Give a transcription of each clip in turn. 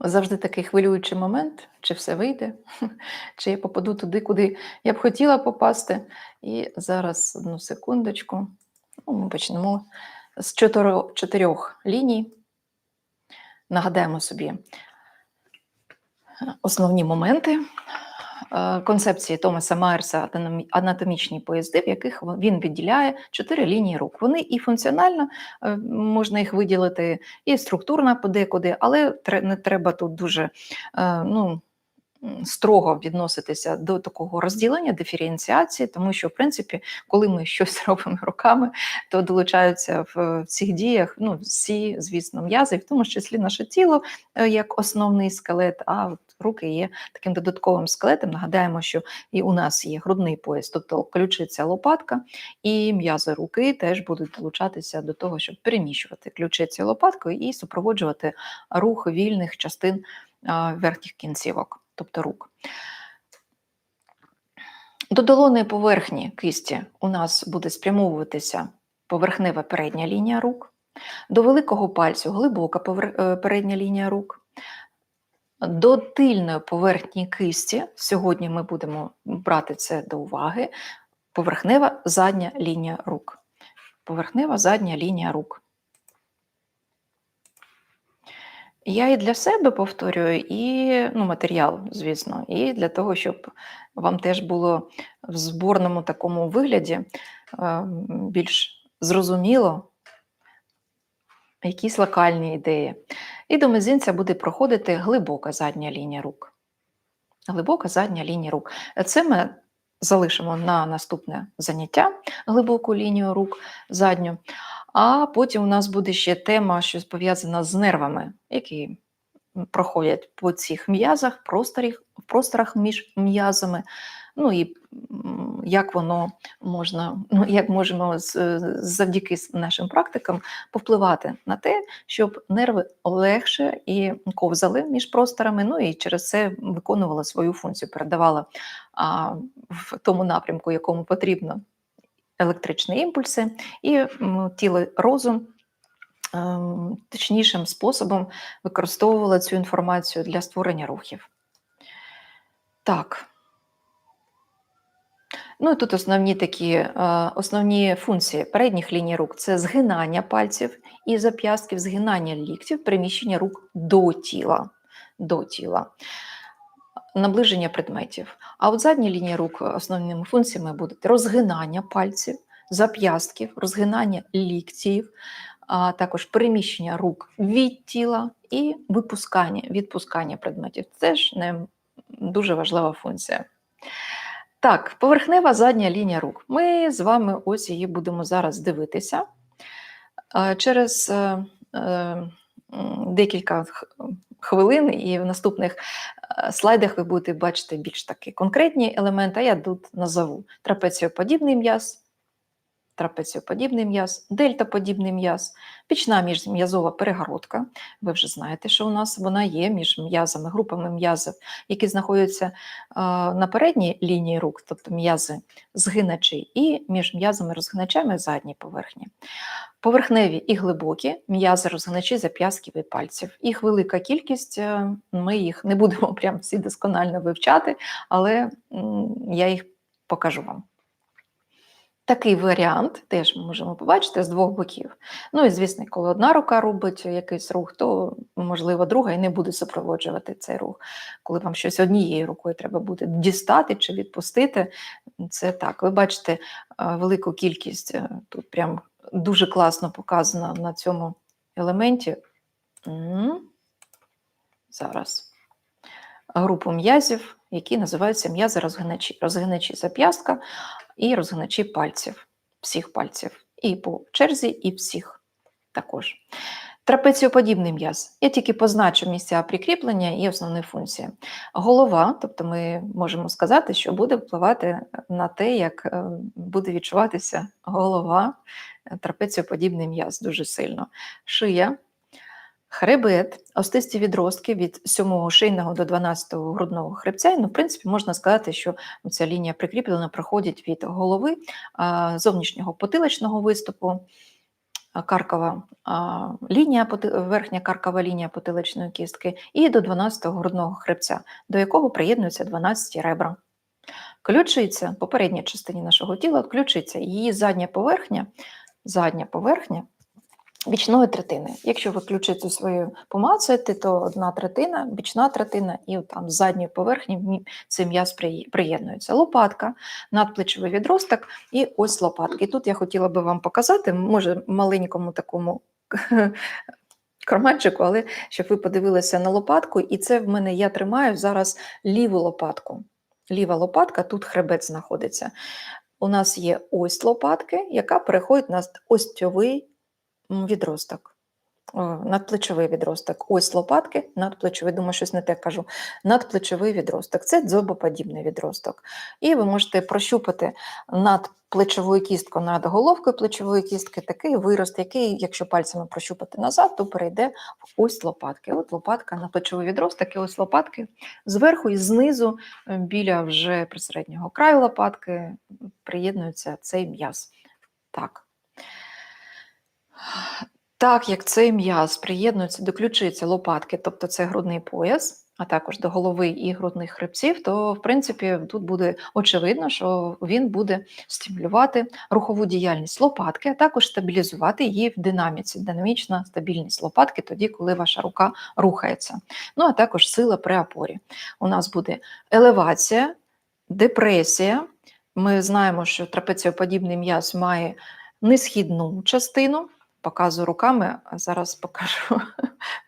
Завжди такий хвилюючий момент, чи все вийде, чи я попаду туди, куди я б хотіла попасти. І зараз одну секундочку. Ну, Ми почнемо з чотирьох, чотирьох ліній. Нагадаємо собі основні моменти концепції Томаса Майерса «Анатомі- анатомічні поїзди, в яких він відділяє чотири лінії рук. Вони і функціонально е, можна їх виділити, і структурно подекуди, але не треба тут дуже е, ну, строго відноситися до такого розділення, диференціації, тому що, в принципі, коли ми щось робимо руками, то долучаються в цих діях ну, всі, звісно, м'язи, в тому числі наше тіло е, як основний скелет, а руки є таким додатковим скелетом. Нагадаємо, що і у нас є грудний пояс, тобто ключиця лопатка, і м'язи руки теж будуть долучатися до того, щоб переміщувати ключицю лопаткою і супроводжувати рух вільних частин верхніх кінцівок, тобто рук. До долонної поверхні кисті у нас буде спрямовуватися поверхнева передня лінія рук, до великого пальцю глибока е, передня лінія рук. До тильної поверхні кисті, сьогодні ми будемо брати це до уваги, поверхнева задня лінія рук. Поверхнева задня лінія рук. Я і для себе повторюю, і ну, матеріал, звісно, і для того, щоб вам теж було в зборному такому вигляді е, більш зрозуміло якісь локальні ідеї. І до мизинця буде проходити глибока задня лінія рук. Глибока задня лінія рук. Це ми залишимо на наступне заняття глибоку лінію рук задню. А потім у нас буде ще тема, що пов'язана з нервами, які проходять по цих м'язах, просторах, просторах між м'язами. Ну і як воно можна, ну як можемо завдяки нашим практикам повпливати на те, щоб нерви легше і ковзали між просторами, ну і через це виконували свою функцію, передавали а, в тому напрямку, якому потрібно електричні імпульси, і тіло розум ем, точнішим способом використовувала цю інформацію для створення рухів. Так. Ну і тут основні такі е, основні функції передніх ліній рук це згинання пальців і зап'ястків, згинання ліктів, переміщення рук до тіла. До тіла. Наближення предметів. А от задні лінії рук основними функціями будуть розгинання пальців, зап'ястків, розгинання ліктів, а також переміщення рук від тіла і випускання, відпускання предметів. Це ж не дуже важлива функція. Так, поверхнева задня лінія рук. Ми з вами ось її будемо зараз дивитися. Через е, е, декілька хвилин і в наступних е, слайдах ви будете бачити більш такі конкретні елементи, а я тут назову трапеціоподібний м'яз, трапеціоподібний м'яз, дельтаподібний м'яз, пічна міжм'язова перегородка. Ви вже знаєте, що у нас вона є між м'язами, групами м'язів, які знаходяться е, на передній лінії рук, тобто м'язи згиначі, і між м'язами розгиначами задній поверхні. Поверхневі і глибокі м'язи розгиначі зап'ястків і пальців. Їх велика кількість, е, ми їх не будемо прям всі досконально вивчати, але я їх покажу вам. Такий варіант теж ми можемо побачити з двох боків. Ну і звісно, коли одна рука робить якийсь рух, то можливо друга і не буде супроводжувати цей рух. Коли вам щось однією рукою треба буде дістати чи відпустити, це так. Ви бачите е, велику кількість е, тут прям дуже класно показано на цьому елементі. Зараз групу м'язів, які називаються м'язи розгиначі, розгиначі зап'ястка і розгиначі пальців, всіх пальців, і по черзі, і всіх також. Трапеціоподібний м'яз. Я тільки позначу місця прикріплення і основні функції. Голова, тобто ми можемо сказати, що буде впливати на те, як е, буде відчуватися голова, е, трапеціоподібний м'яз дуже сильно. Шия, хребет, остисті відростки від 7 шийного до 12 грудного хребця. Ну, в принципі, можна сказати, що ця лінія прикріплена проходить від голови зовнішнього потиличного виступу каркова лінія, верхня каркова лінія потиличної кістки, і до 12-го грудного хребця, до якого приєднуються 12 ребра. Ключиця, попередній частині нашого тіла, ключиця, її задня поверхня, задня поверхня бічної третини. Якщо ви ключицю свою помацаєте, то одна третина, бічна третина, і там з задньої поверхні цей м'яз приєднується. Лопатка, надплечовий відросток і ось лопатки. Тут я хотіла би вам показати, може, маленькому такому карманчику, але щоб ви подивилися на лопатку, і це в мене я тримаю зараз ліву лопатку. Ліва лопатка, тут хребет знаходиться. У нас є ось лопатки, яка переходить на остьовий м, відросток. Надплечовий відросток. Ось лопатки, надплечовий, думаю, щось не те кажу. Надплечовий відросток. Це дзьобоподібний відросток. І ви можете прощупати над плечовою кісткою, над головкою плечової кістки такий вирост, який, якщо пальцями прощупати назад, то перейде в ось лопатки. От лопатка на плечовий відросток, і ось лопатки зверху і знизу, е, біля вже присереднього краю лопатки, приєднується цей м'яз. Так. Так як цей м'яз приєднується до ключиці лопатки, тобто це грудний пояс, а також до голови і грудних хребців, то в принципі тут буде очевидно, що він буде стимулювати рухову діяльність лопатки, а також стабілізувати її в динаміці, динамічна стабільність лопатки тоді, коли ваша рука рухається. Ну а також сила при опорі. У нас буде елевація, депресія. Ми знаємо, що трапеціоподібний м'яз має несхідну частину. Показую руками, а зараз покажу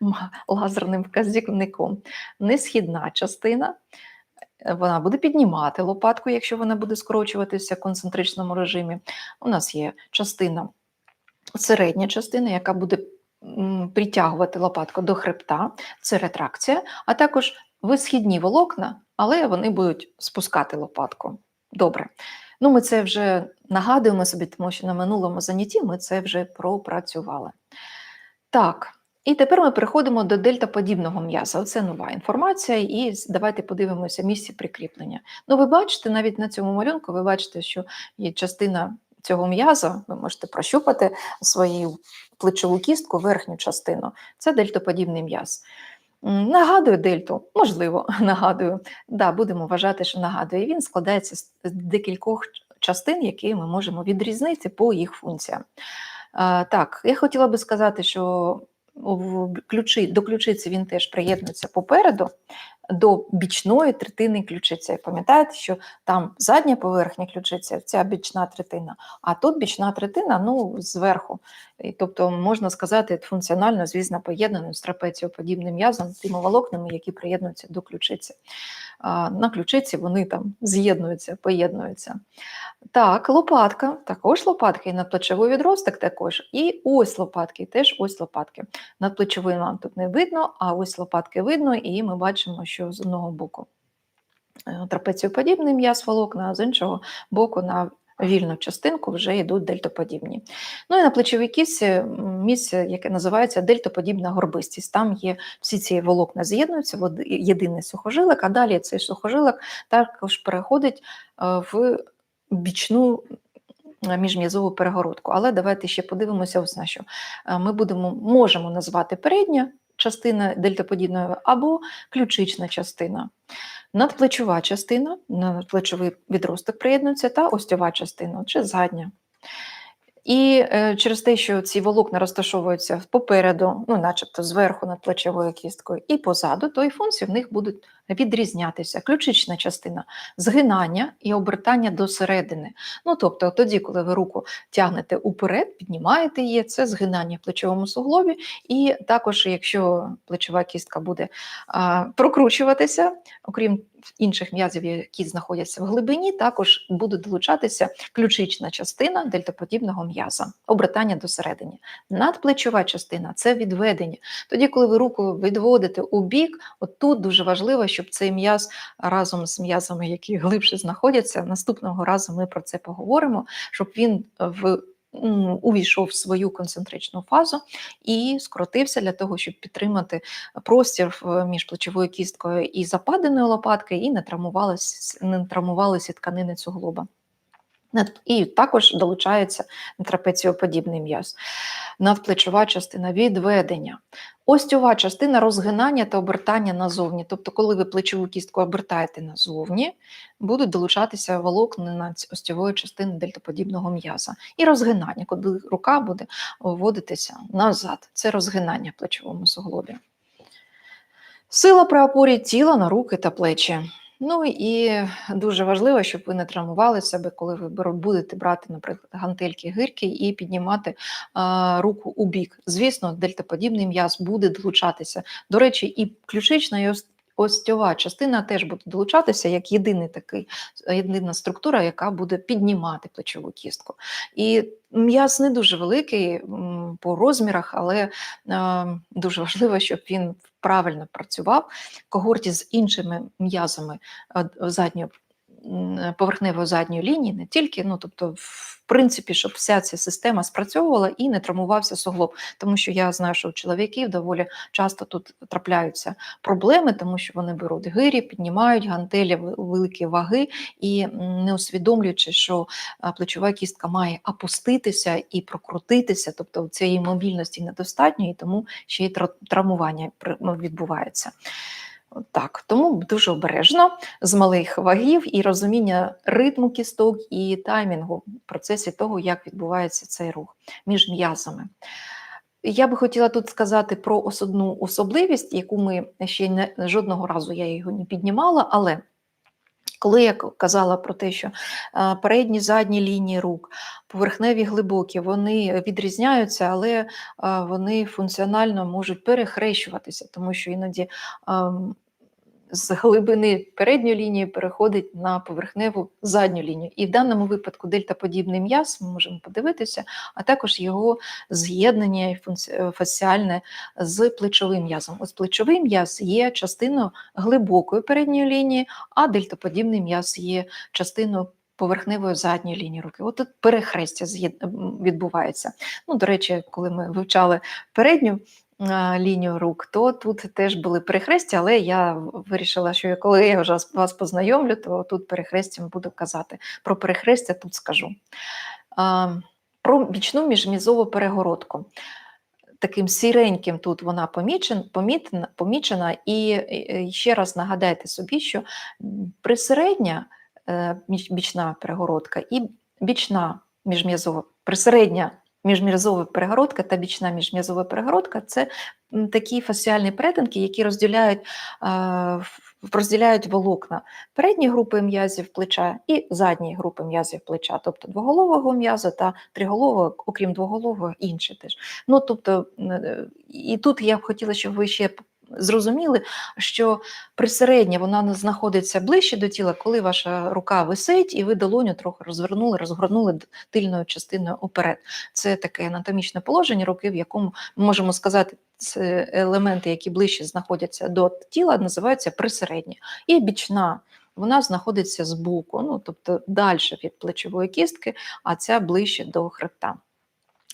лазерним вказівником. Несхідна частина, вона буде піднімати лопатку, якщо вона буде скорочуватися в концентричному режимі. У нас є частина, середня частина, яка буде притягувати лопатку до хребта, це ретракція, а також висхідні волокна, але вони будуть спускати лопатку. Добре. Ну, ми це вже нагадуємо собі, тому що на минулому занятті ми це вже пропрацювали. Так, і тепер ми переходимо до дельтаподібного м'яса. Оце нова інформація, і давайте подивимося місце прикріплення. Ну, ви бачите, навіть на цьому малюнку, ви бачите, що є частина цього м'яза, ви можете прощупати свою плечову кістку, верхню частину. Це дельтоподібний м'яз. Нагадую дельту, можливо, нагадую. Да, будемо вважати, що нагадує. Він складається з декількох частин, які ми можемо відрізнити по їх функціям. Так, я хотіла би сказати, що ключі, до ключиці він теж приєднується попереду, до бічної третини ключиці. Пам'ятаєте, що там задня поверхня ключиці, ця бічна третина, а тут бічна третина ну, зверху. І, тобто, можна сказати, функціонально, звісно, поєднано з трапеціоподібним м'язом, тими волокнами, які приєднуються до ключиці. На ключиці вони там з'єднуються, поєднуються. Так, лопатка, також лопатки, і надплечовий відросток також. І ось лопатки, теж ось лопатки. Надплечовий нам тут не видно, а ось лопатки видно, і ми бачимо, що з одного боку е, трапеціоподібний м'яз волокна, а з іншого боку на вільну частинку вже йдуть дельтоподібні. Ну і на плечовій кісті місце, яке називається дельтоподібна горбистість. Там є всі ці волокна з'єднуються в єдиний сухожилок, а далі цей сухожилок також переходить е, в бічну міжм'язову перегородку. Але давайте ще подивимося ось на що. Е, Ми будемо, можемо назвати передня частина дельтаподібної або ключична частина. Надплечова частина, надплечовий відросток приєднується, та остьова частина, чи задня. І е, через те, що ці волокна розташовуються попереду, ну, начебто зверху над плечовою кісткою, і позаду, то і функції в них будуть відрізнятися. Ключична частина згинання і обертання до середини. Ну, тобто, тоді, коли ви руку тягнете уперед, піднімаєте її, це згинання в плечовому суглобі. І також, якщо плечова кістка буде а, прокручуватися, окрім інших м'язів, які знаходяться в глибині, також буде долучатися ключична частина дельтоподібного м'яза, обертання до середини. Надплечова частина це відведення. Тоді, коли ви руку відводите у бік, от тут дуже важливо, щоб цей м'яз разом з м'язами, які глибше знаходяться, наступного разу ми про це поговоримо, щоб він в увійшов в свою концентричну фазу і скоротився для того, щоб підтримати простір між плечовою кісткою і западиною лопатки, і не травмувалися, не травмувалися тканини суглоба. І також долучається трапеціоподібний м'яз. надплечова частина відведення. Остьова частина розгинання та обертання назовні. Тобто, коли ви плечову кістку обертаєте назовні, будуть долучатися волокна на остьової частини дельтоподібного м'яза. І розгинання, коли рука буде вводитися назад. Це розгинання плечовому суглобі. Сила при опорі тіла на руки та плечі. Ну і дуже важливо, щоб ви не травмували себе, коли ви будете брати, наприклад, гантельки гирки і піднімати а, руку у бік. Звісно, дельтаподібний м'яз буде долучатися. До речі, і ключична, і ос- остьова частина теж буде долучатися як єдиний такий, єдина структура, яка буде піднімати плечову кістку. І м'яз не дуже великий по розмірах, але е, дуже важливо, щоб він правильно працював когорті з іншими м'язами е, задньої поверхневої задньої лінії, не тільки, ну тобто, в принципі, щоб вся ця система спрацьовувала і не травмувався суглоб. Тому що я знаю, що у чоловіків доволі часто тут трапляються проблеми, тому що вони беруть гирі, піднімають гантелі великі ваги і не усвідомлюючи, що плечова кістка має опуститися і прокрутитися, тобто цієї мобільності недостатньо, і тому ще й травмування відбувається. Так, тому дуже обережно з малих вагів і розуміння ритму кісток і таймінгу в процесі того, як відбувається цей рух між м'язами. Я би хотіла тут сказати про одну особливість, яку ми ще не жодного разу я його не піднімала, але коли я казала про те, що передні задні лінії рук, поверхневі глибокі, вони відрізняються, але вони функціонально можуть перехрещуватися, тому що іноді з глибини передньої лінії переходить на поверхневу задню лінію. І в даному випадку дельтаподібний м'яз ми можемо подивитися, а також його з'єднання е, фасціальне з плечовим м'язом. Ось плечовий м'яз є частиною глибокої передньої лінії, а дельтаподібний м'яз є частиною поверхневої задньої лінії руки. От тут перехрестя відбувається. Ну, до речі, коли ми вивчали передню лінію рук, то тут теж були перехрестя, але я вирішила, що коли я вже вас- познайомлю, то тут перехрестям буду казати. Про перехрестя тут скажу. Про бічну міжмізову перегородку. Таким сіреньким тут вона помічена, і, ще раз нагадайте собі, що присередня е, бічна перегородка і бічна міжм'язова, присередня міжм'язова перегородка та бічна міжм'язова перегородка це такі фасціальні перетинки, які розділяють, розділяють волокна передні групи м'язів плеча і задні групи м'язів плеча, тобто двоголового м'яза та триголового, окрім двоголового, інші теж. Ну, тобто, е, і тут я б хотіла, щоб ви ще зрозуміли, що присередня вона знаходиться ближче до тіла, коли ваша рука висить, і ви долоню трохи розвернули, розгорнули тильною частиною уперед. Це таке анатомічне положення руки, в якому ми можемо сказати, елементи, які ближче знаходяться до тіла, називаються присередні. І бічна. Вона знаходиться збоку, ну тобто далі від плечової кістки, а ця ближче до хребта.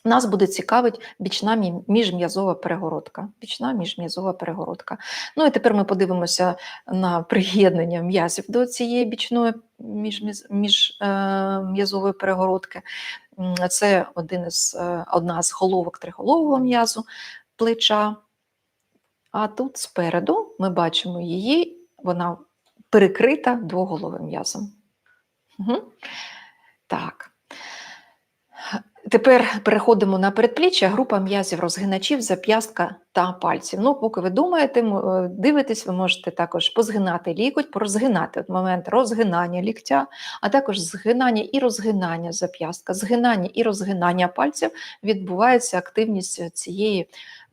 Нас буде цікавить бічна міжм'язова перегородка. Бічна міжм'язова перегородка. Ну і тепер ми подивимося на приєднання м'язів до цієї бічної міжм'язової перегородки. Це один із, е, одна з головок триголового м'язу плеча. А тут спереду ми бачимо її, вона перекрита двоголовим м'язом. Угу. Тепер переходимо на передпліччя, група м'язів розгиначів, зап'ястка та пальців. Ну, поки ви думаєте, е, дивитесь, ви можете також позгинати лікоть, порозгинати от момент розгинання ліктя, а також згинання і розгинання зап'ястка, згинання і розгинання пальців відбувається активність цієї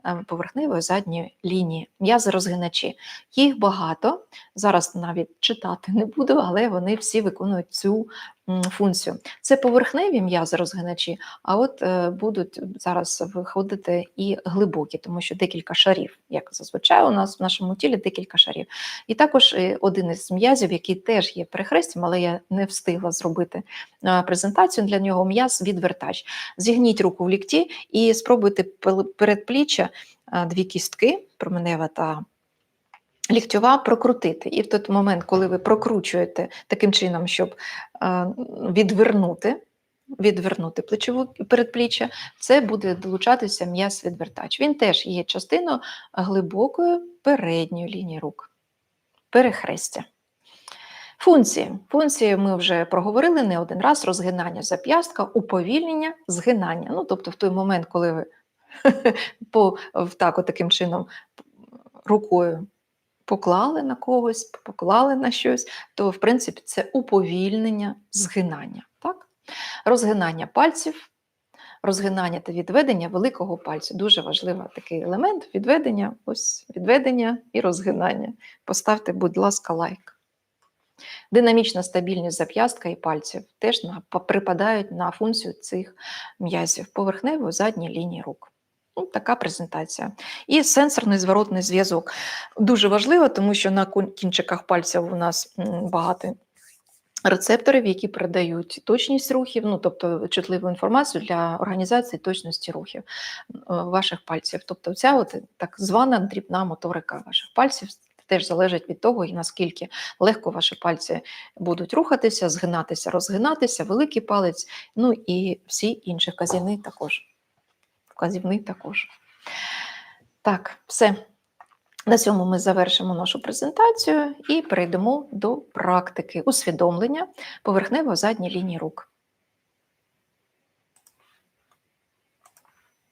е, поверхневої задньої лінії. М'язи розгиначі. Їх багато. Зараз навіть читати не буду, але вони всі виконують цю функцію. Це поверхневі м'язи розгиначі, а от е, будуть зараз виходити і глибокі, тому що декілька шарів, як зазвичай у нас в нашому тілі декілька шарів. І також е, один із м'язів, який теж є перехрестям, але я не встигла зробити е, презентацію для нього м'яз відвертач. Зігніть руку в лікті і спробуйте передпліччя, дві кістки, променева та ліктьова, прокрутити. І в той момент, коли ви прокручуєте таким чином, щоб е, відвернути відвернути плечову передпліччя, це буде долучатися м'яз відвертач. Він теж є частиною глибокої передньої лінії рук, перехрестя. Функції. Функції ми вже проговорили не один раз: розгинання зап'ястка, уповільнення, згинання. Ну, тобто, в той момент, коли ви по, так, таким чином рукою поклали на когось, поклали на щось, то в принципі це уповільнення згинання. Так? Розгинання пальців, розгинання та відведення великого пальця. Дуже важливий такий елемент відведення, ось відведення і розгинання. Поставте, будь ласка, лайк. Динамічна стабільність зап'ястка і пальців теж припадають на функцію цих м'язів поверхневої задньої лінії рук. Ну, така презентація. І сенсорний зворотний зв'язок. Дуже важливо, тому що на кінчиках пальців у нас багато рецепторів, які передають точність рухів, ну тобто чутливу інформацію для організації точності рухів е, ваших пальців. Тобто, ця от так звана дрібна моторика ваших пальців теж залежить від того, наскільки легко ваші пальці будуть рухатися, згинатися, розгинатися, великий палець, ну і всі інші вказівний також. Вказівний також. Так, все. На цьому ми завершимо нашу презентацію і перейдемо до практики усвідомлення поверхнево задній лінії рук.